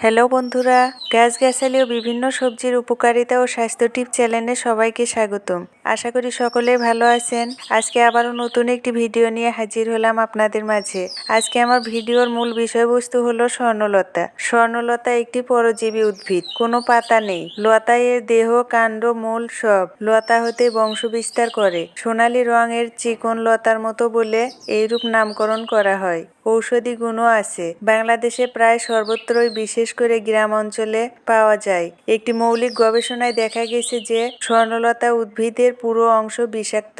Hello বন্ধুরা gas গ্যাসালীয় বিভিন্ন সবজির উপকারিতা ও স্বাস্থ্য টিপ চ্যানেলে সবাইকে স্বাগতম। আশা করি সকলেই ভালো আছেন। আজকে আবারও নতুন একটি ভিডিও নিয়ে হাজির হলাম আপনাদের মাঝে। আজকে আমার ভিডিওর মূল বিষয়বস্তু হলো স্বর্ণলতা। স্বর্ণলতা একটি পরজীবী উদ্ভিদ। কোনো পাতা নেই। লতা এর দেহ, কাণ্ড, মূল সব লতা হতে বংশ বিস্তার করে। সোনালী রঙের চিকন লতার মতো বলে এইরূপ নামকরণ করা হয়। ঔষধি গুণও আছে। বাংলাদেশে প্রায় সর্বত্রই বিশেষ করে গ্রাম অঞ্চলে পাওয়া যায়। একটি মৌলিক গবেষণায় দেখা গেছে যে স্বর্ণলতা উদ্ভিদের পুরো অংশ বিষাক্ত।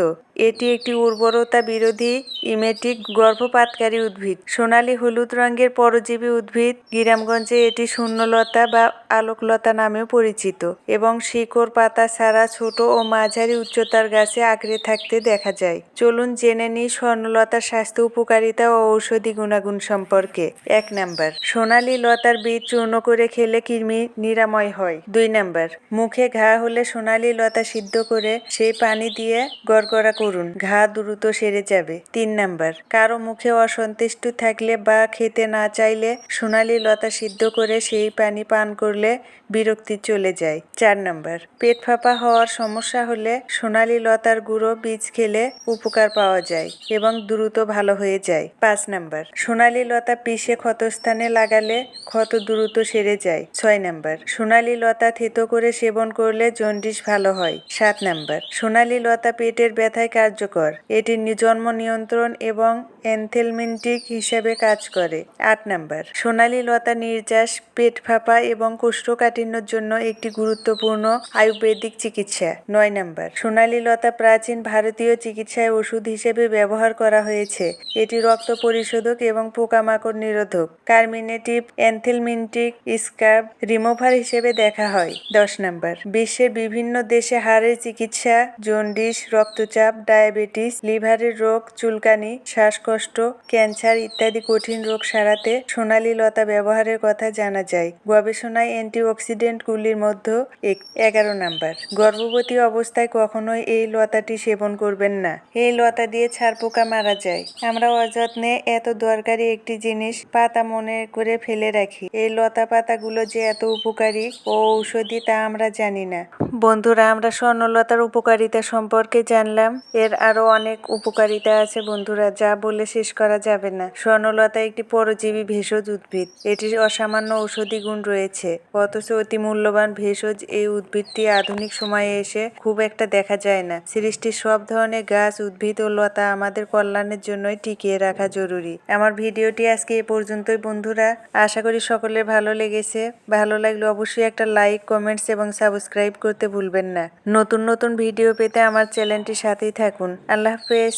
এটি একটি উর্বরতা বিরোধী ইমেটিক গর্ভপাতকারী উদ্ভিদ। সোনালী হলুদ রঙের পরজীবী উদ্ভিদ। গ্রামগঞ্জে এটি শূন্যলতা বা আলোকলতা নামেও পরিচিত এবং শিকড় পাতা ছাড়া ছোট ও মাঝারি উচ্চতার গাছে আঁকড়ে থাকতে দেখা যায়। চলুন জেনে নিই স্বর্ণলতার স্বাস্থ্য উপকারিতা ও ঔষধি গুণাগুণ সম্পর্কে। এক নাম্বার, সোনালী লতার বীজ চূর্ণ করে খেলে কৃমি নিরাময় হয়। দুই নাম্বার, মুখে ঘা হলে সোনালী লতা সিদ্ধ করে সেই পানি দিয়ে গড়গড়া করুন। ঘা দ্রুত সেরে যাবে। তিন নাম্বার, কারও মুখে অসন্তুষ্ট থাকলে বা খেতে না চাইলে সোনালী লতা সিদ্ধ করে সেই পানি পান করলে বিরক্তি চলে যায়। চার নাম্বার, পেট ফাঁপা হওয়ার সমস্যা হলে সোনালী লতার গুঁড়ো বীজ খেলে উপকার পাওয়া যায় এবং দ্রুত ভালো হয়ে যায়। পাঁচ নাম্বার, সোনালী লতা পিষে ক্ষতস্থানে লাগালে ক্ষত দ্রুত সেরে যায়। ছয় নাম্বার, সোনালী লতা থেতো করে সেবন করলে জন্ডিস ভালো হয়। সাত নাম্বার, সোনালী লতা পেটের ব্যথায় কার্যকর। এটি জন্ম নিয়ন্ত্রণ এবং এনথেলমেন্টিক হিসেবে কাজ করে। আট নাম্বার, সোনালী লতা নির্যাস, পেট ফাঁপা এবং কোষ্ঠকাঠিন্যর জন্য একটি গুরুত্বপূর্ণ আয়ুর্বেদিক চিকিৎসা। নয় নাম্বার, সোনালী লতা প্রাচীন ভারতীয় চিকিৎসায় ওষুধ হিসেবে ব্যবহার করা হয়েছে। এটি রক্ত পরিশোধক এবং পোকামাকড় নিরোধক। কার্মিনেটিভ এনথেলমিন্টিক স্কাব রিমুভার হিসেবে দেখা হয়। দশ নাম্বার। বিশ্বের বিভিন্ন দেশে হাড়ের চিকিৎসা, জন্ডিস, রক্তচাপ, ডায়াবেটিস, লিভারের রোগ, চুলকানি, শ্বাসকষ্ট, ক্যান্সার ইত্যাদি কঠিন রোগ সারাতে সোনালী লতা ব্যবহারের কথা জানা যায়। গবেষণায় অ্যান্টিঅক্সিডেন্টগুলির মধ্যে এগারো নাম্বার। গর্ভবতী অবস্থায় কখনোই এই লতাটি সেবন করবেন না। এই লতা দিয়ে ছারপোকা মারা যায়। আমরা অযত্নে এত দরকারি একটি জিনিস পাতা মনে করে ফেলে রাখি। এই লতা পাতাগুলো যে এত উপকারী, ও ঔষধি তা আমরা জানি না। বন্ধুরা, আমরা স্বর্ণলতার উপকারিতা সম্পর্কে জানলাম। এর আরও অনেক উপকারিতা আছে বন্ধুরা, যা বলে শেষ করা যাবে না। স্বর্ণলতা একটি পরজীবী ভেষজ উদ্ভিদ। এটির অসামান্য ঔষধি গুণ রয়েছে। অথচ অতি মূল্যবান ভেষজ এই উদ্ভিদটি আধুনিক সময়ে এসে খুব একটা দেখা যায় না। সৃষ্টির সব ধরনের গাছ, উদ্ভিদ ও লতা আমাদের কল্যাণের জন্যই টিকিয়ে রাখা জরুরি। আমার ভিডিওটি আজকে এ পর্যন্তই বন্ধুরা। আশা করি সকলের ভালো লেগেছে, ভালো লাগলে অবশ্যই একটা লাইক কমেন্টস এবং সাবস্ক্রাইব করতে ভুলবেন না। নতুন নতুন ভিডিও পেতে আমার চ্যানেলটির সাথেই থাকুন। আল্লাহ হাফেজ।